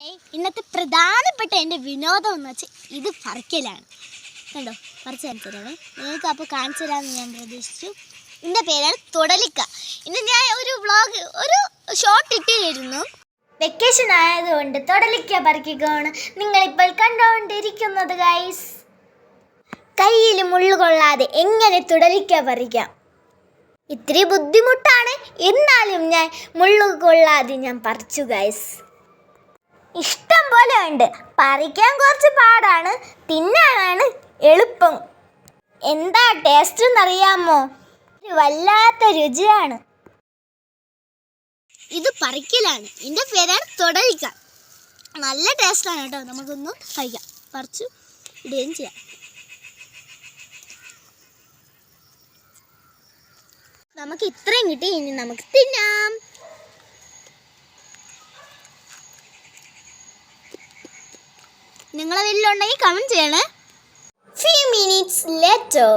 ഇന്നത്തെ പ്രധാനപ്പെട്ട എന്റെ വിനോദം എന്ന് വെച്ചാൽ ഇത് പറിക്കലാണ്. കണ്ടോ? പറിച്ച് തരാമേ നിങ്ങൾക്ക് അപ്പോൾ കാണിച്ചു തരാമെന്ന് ഞാൻ പ്രതീക്ഷിച്ചു. എന്റെ പേരാണ് തുടലിക്ക. ഇന്ന് ഞാൻ ഒരു വ്ളോഗ് ഒരു ഷോർട്ട് ഇട്ടിരുന്നു. വെക്കേഷൻ ആയതുകൊണ്ട് തുടലിക്ക പറിക്കുകയാണ്. നിങ്ങളിപ്പോൾ കണ്ടുകൊണ്ടിരിക്കുന്നത് ഗൈസ് കയ്യിൽ മുള്ളുകൊള്ളാതെ എങ്ങനെ തുടലിക്ക പറിക്കാം? ഇത്തിരി ബുദ്ധിമുട്ടാണ്. എന്നാലും ഞാൻ മുള്ളുകൊള്ളാതെ ഞാൻ പറിച്ചു ഗൈസ് ഇഷ്ടം പോലെ ഉണ്ട്. പറിക്കാൻ കുറച്ച് പാടാണ്. തിന്നാനാണ് എളുപ്പം. എന്താ ടേസ്റ്റ് എന്നറിയാമോ? ഒരു വല്ലാത്ത രുചിയാണ്. ഇത് പറിക്കലാണ്. ഇതിന്റെ പേരാണ് തൊടലിക്ക നല്ല ടേസ്റ്റാണ് കേട്ടോ. നമുക്കൊന്ന് കഴിക്കാം. പറിച്ചു ഇടുകയും ചെയ്യാം. നമുക്ക് ഇത്രയും കിട്ടി. ഇനി നമുക്ക് തിന്നാം. നിങ്ങളെ വീട്ടിലുണ്ടെങ്കിൽ കമന്റ് ചെയ്യണേ. Few minutes letter